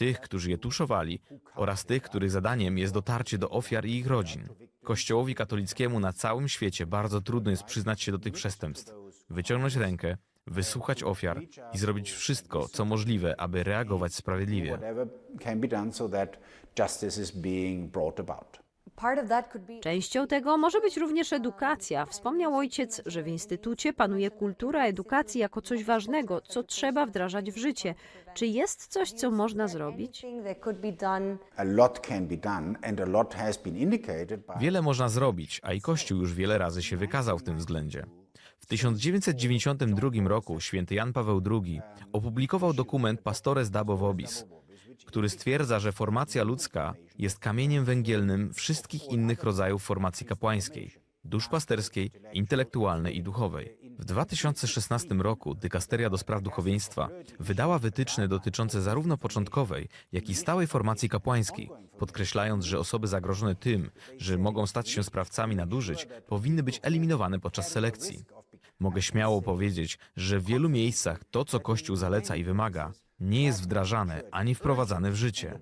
tych, którzy je tuszowali oraz tych, których zadaniem jest dotarcie do ofiar i ich rodzin. Kościołowi katolickiemu na całym świecie bardzo trudno jest przyznać się do tych przestępstw, wyciągnąć rękę, wysłuchać ofiar i zrobić wszystko, co możliwe, aby reagować sprawiedliwie. Częścią tego może być również edukacja. Wspomniał ojciec, że w instytucie panuje kultura edukacji jako coś ważnego, co trzeba wdrażać w życie. Czy jest coś, co można zrobić? Wiele można zrobić, a i Kościół już wiele razy się wykazał w tym względzie. W 1992 roku święty Jan Paweł II opublikował dokument Pastores Dabo Vobis, który stwierdza, że formacja ludzka jest kamieniem węgielnym wszystkich innych rodzajów formacji kapłańskiej, duszpasterskiej, intelektualnej i duchowej. W 2016 roku Dykasteria do spraw duchowieństwa wydała wytyczne dotyczące zarówno początkowej, jak i stałej formacji kapłańskiej, podkreślając, że osoby zagrożone tym, że mogą stać się sprawcami nadużyć, powinny być eliminowane podczas selekcji. Mogę śmiało powiedzieć, że w wielu miejscach to, co Kościół zaleca i wymaga, nie jest wdrażane ani wprowadzane w życie.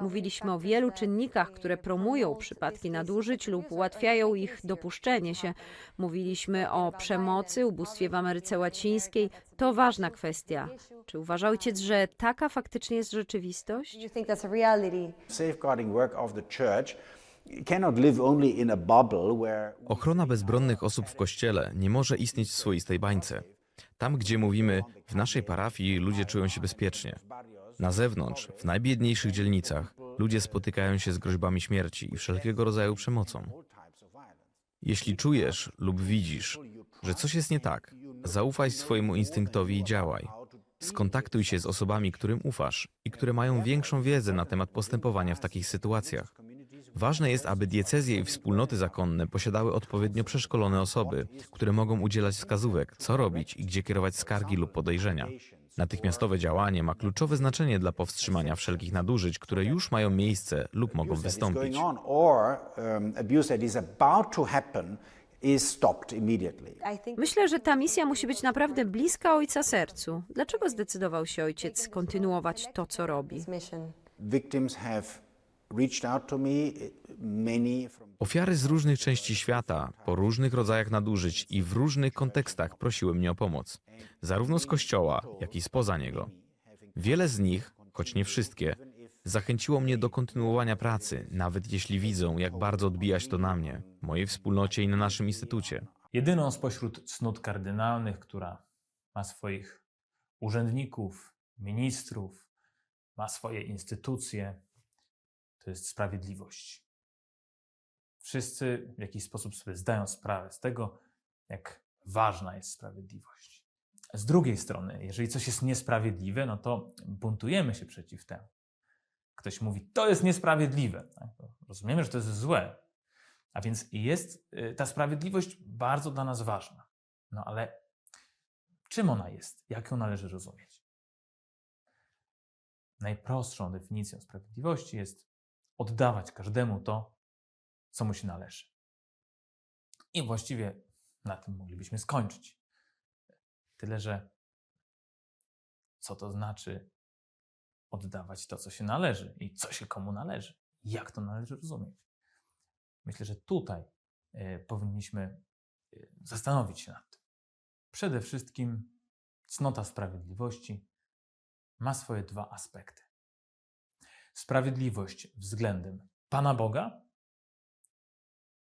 Mówiliśmy o wielu czynnikach, które promują przypadki nadużyć lub ułatwiają ich dopuszczenie się. Mówiliśmy o przemocy, ubóstwie w Ameryce Łacińskiej. To ważna kwestia. Czy uważa ojciec, że taka faktycznie jest rzeczywistość? Ochrona bezbronnych osób w kościele nie może istnieć w swoistej bańce. Tam, gdzie mówimy, w naszej parafii ludzie czują się bezpiecznie. Na zewnątrz, w najbiedniejszych dzielnicach, ludzie spotykają się z groźbami śmierci i wszelkiego rodzaju przemocą. Jeśli czujesz lub widzisz, że coś jest nie tak, zaufaj swojemu instynktowi i działaj. Skontaktuj się z osobami, którym ufasz i które mają większą wiedzę na temat postępowania w takich sytuacjach. Ważne jest, aby diecezje i wspólnoty zakonne posiadały odpowiednio przeszkolone osoby, które mogą udzielać wskazówek, co robić i gdzie kierować skargi lub podejrzenia. Natychmiastowe działanie ma kluczowe znaczenie dla powstrzymania wszelkich nadużyć, które już mają miejsce lub mogą wystąpić. Myślę, że ta misja musi być naprawdę bliska ojca sercu. Dlaczego zdecydował się ojciec kontynuować to, co robi? Ofiary z różnych części świata, po różnych rodzajach nadużyć i w różnych kontekstach prosiły mnie o pomoc, zarówno z kościoła, jak i spoza niego. Wiele z nich, choć nie wszystkie, zachęciło mnie do kontynuowania pracy, nawet jeśli widzą, jak bardzo odbija się to na mnie, mojej wspólnocie i na naszym instytucie. Jedyną spośród cnót kardynalnych, która ma swoich urzędników, ministrów, ma swoje instytucje, to jest sprawiedliwość. Wszyscy w jakiś sposób sobie zdają sprawę z tego, jak ważna jest sprawiedliwość. Z drugiej strony, jeżeli coś jest niesprawiedliwe, no to buntujemy się przeciw temu. Ktoś mówi, to jest niesprawiedliwe. tak? Rozumiemy, że to jest złe. A więc jest y, ta sprawiedliwość bardzo dla nas ważna. No ale czym ona jest? Jak ją należy rozumieć? Najprostszą definicją sprawiedliwości jest oddawać każdemu to, co mu się należy. I właściwie na tym moglibyśmy skończyć. Tyle, że co to znaczy oddawać to, co się należy i co się komu należy? Jak to należy rozumieć? Myślę, że tutaj e, powinniśmy e, zastanowić się nad tym. Przede wszystkim cnota sprawiedliwości ma swoje dwa aspekty. Sprawiedliwość względem Pana Boga,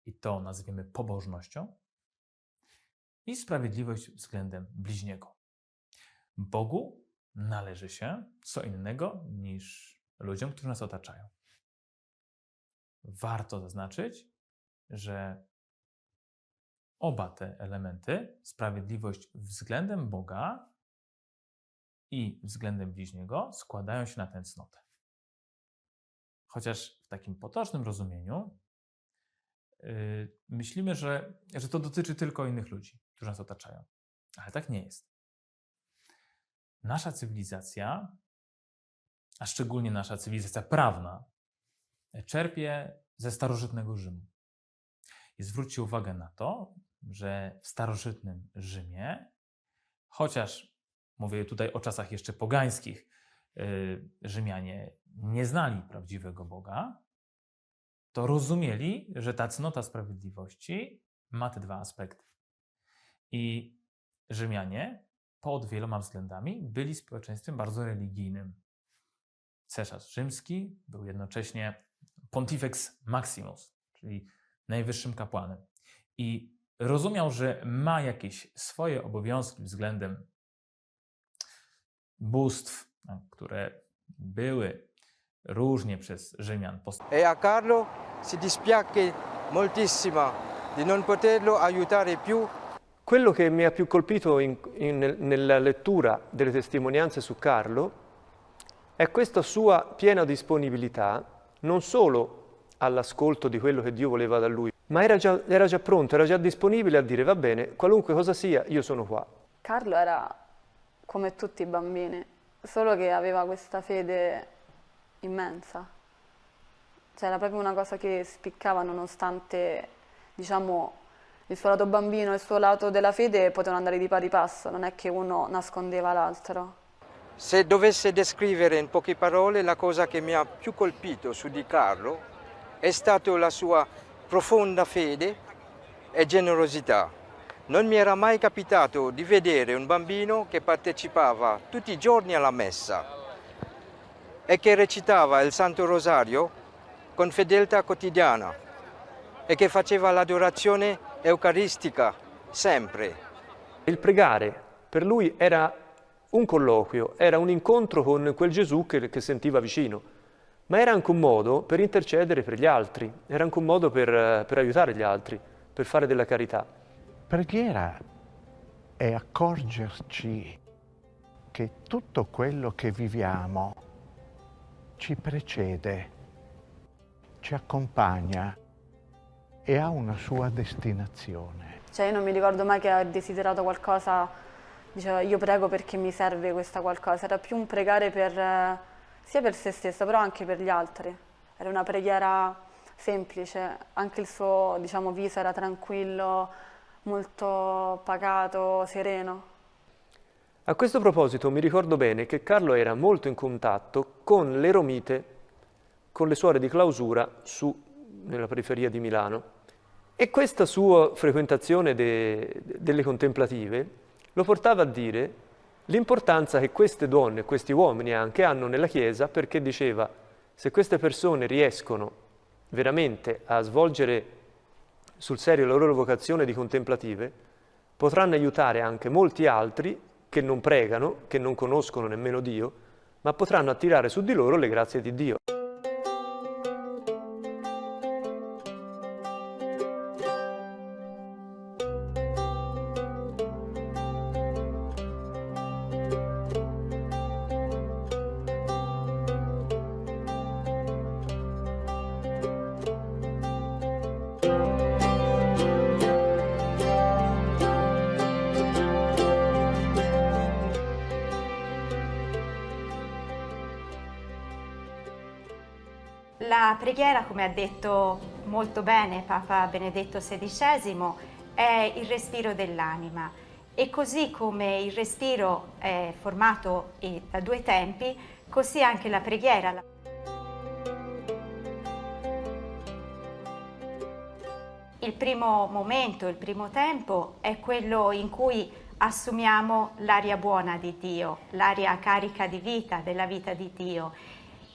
i to nazwiemy pobożnością, i sprawiedliwość względem bliźniego. Bogu należy się co innego niż ludziom, którzy nas otaczają warto zaznaczyć, że oba te elementy, sprawiedliwość względem Boga i względem bliźniego, składają się na tę cnotę. Chociaż w takim potocznym rozumieniu yy, myślimy, że, że to dotyczy tylko innych ludzi, którzy nas otaczają. Ale tak nie jest. Nasza cywilizacja, a szczególnie nasza cywilizacja prawna, czerpie ze starożytnego Rzymu. I zwróćcie uwagę na to, że w starożytnym Rzymie, chociaż mówię tutaj o czasach jeszcze pogańskich, y, Rzymianie nie znali prawdziwego Boga, to rozumieli, że ta cnota sprawiedliwości ma te dwa aspekty. I Rzymianie pod wieloma względami byli społeczeństwem bardzo religijnym. Cesarz rzymski był jednocześnie pontifex maximus, czyli najwyższym kapłanem. I rozumiał, że ma jakieś swoje obowiązki względem bóstw, które były różnie przez Rzymian. E a Carlo si dispiace moltissimo di non poterlo aiutare più Quello che mi ha più colpito in- in- nella lettura delle testimonianze su Carlo è questa sua piena disponibilità non solo all'ascolto di quello che Dio voleva da lui, ma era già, era già pronto, era già disponibile a dire va bene, qualunque cosa sia, io sono qua. Carlo era come tutti i bambini, solo che aveva questa fede immensa. Cioè era proprio una cosa che spiccava nonostante, diciamo, il suo lato bambino e il suo lato della fede potevano andare di pari passo, non è che uno nascondeva l'altro. Se dovesse descrivere in poche parole la cosa che mi ha più colpito su di Carlo è stata la sua profonda fede e generosità. Non mi era mai capitato di vedere un bambino che partecipava tutti i giorni alla messa e che recitava il Santo Rosario con fedeltà quotidiana e che faceva l'adorazione eucaristica sempre. Il pregare per lui era un colloquio, era un incontro con quel Gesù che, che sentiva vicino, ma era anche un modo per intercedere per gli altri, era anche un modo per, per aiutare gli altri, per fare della carità. Preghiera è accorgerci che tutto quello che viviamo ci precede, ci accompagna e ha una sua destinazione. Cioè io non mi ricordo mai che ha desiderato qualcosa, diceva io prego perché mi serve questa qualcosa, era più un pregare per, eh, sia per se stesso però anche per gli altri. Era una preghiera semplice, anche il suo diciamo, viso era tranquillo, molto pacato, sereno. A questo proposito mi ricordo bene che Carlo era molto in contatto con l'Eromite, con le suore di clausura su, nella periferia di Milano. E questa sua frequentazione de- delle contemplative lo portava a dire l'importanza che queste donne, questi uomini anche, hanno nella Chiesa perché diceva se queste persone riescono veramente a svolgere sul serio la loro vocazione di contemplative, potranno aiutare anche molti altri che non pregano, che non conoscono nemmeno Dio, ma potranno attirare su di loro le grazie di Dio. La preghiera, come ha detto molto bene Papa Benedetto XVI, è il respiro dell'anima e così come il respiro è formato eh, da due tempi, così anche la preghiera. Il primo momento, il primo tempo è quello in cui assumiamo l'aria buona di Dio, l'aria carica di vita, della vita di Dio.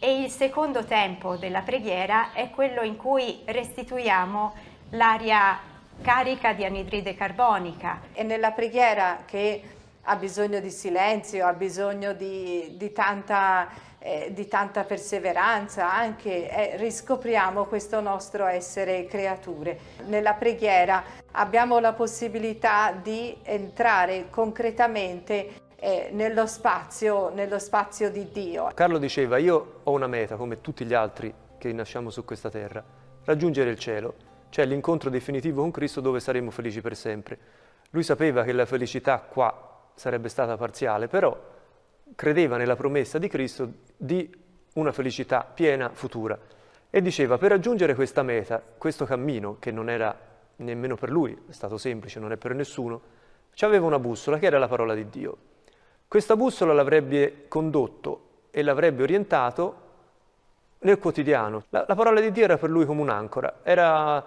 E il secondo tempo della preghiera è quello in cui restituiamo l'aria carica di anidride carbonica. È nella preghiera che ha bisogno di silenzio, ha bisogno di, di, tanta, eh, di tanta, perseveranza, anche eh, riscopriamo questo nostro essere creature. Nella preghiera abbiamo la possibilità di entrare concretamente eh, nello, spazio, nello spazio di Dio. Carlo diceva io ho una meta come tutti gli altri che nasciamo su questa terra, raggiungere il cielo, cioè l'incontro definitivo con Cristo dove saremo felici per sempre. Lui sapeva che la felicità qua sarebbe stata parziale, però credeva nella promessa di Cristo di una felicità piena futura e diceva per raggiungere questa meta, questo cammino che non era nemmeno per lui, è stato semplice, non è per nessuno, ci aveva una bussola che era la parola di Dio. Questa bussola l'avrebbe condotto e l'avrebbe orientato nel quotidiano. La, la parola di Dio era per lui come un'ancora, era,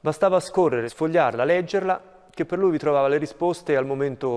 bastava scorrere, sfogliarla, leggerla, che per lui vi trovava le risposte al momento